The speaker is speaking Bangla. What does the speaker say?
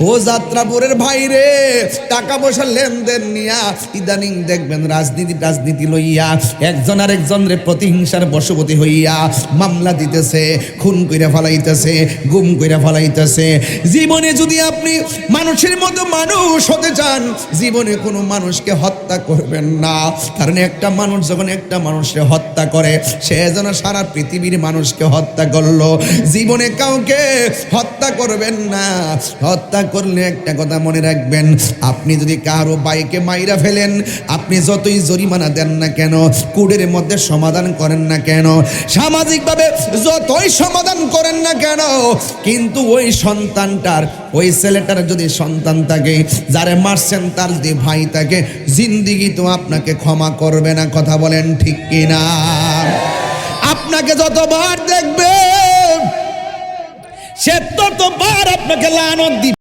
ও যাত্রাপুরের ভাইরে টাকা পয়সা লেনদেন নিয়া ইদানিং দেখবেন রাজনীতি রাজনীতি লইয়া একজন আর একজনের প্রতিহিংসার বশবতী হইয়া মামলা দিতেছে, খুন কইরা ফালাইতেছে, গুম কইরা ফালাইতেছে। জীবনে যদি আপনি মানুষের মতো মানুষ হতে চান, জীবনে কোনো মানুষকে হত্যা করবেন না। কারণ একটা মানুষ যখন একটা মানুষকে হত্যা করে, সে যেন সারা পৃথিবীর মানুষকে হত্যা করল। জীবনে কাউকে হত্যা করবেন না। হত্যা করলে একটা কথা মনে রাখবেন, আপনি যদি কারও বাইকে মাইরা ফেলেন, আপনি যতই জরিমানা দেন না কেন কুড়ের মধ্যে সমাধান করেন না কেন, সামাজিকভাবে যতই সমাধান করেন না কেন, কিন্তু ওই সন্তানটার, ওই ছেলেটার যদি সন্তান থাকে, যারে মারছেন তার যদি ভাই থাকে, জিন্দিগি তো আপনাকে ক্ষমা করবে না, কথা বলেন ঠিক কিনা? আপনাকে যতবার দেখবে, সে ততবার আপনাকে লানত দিবে।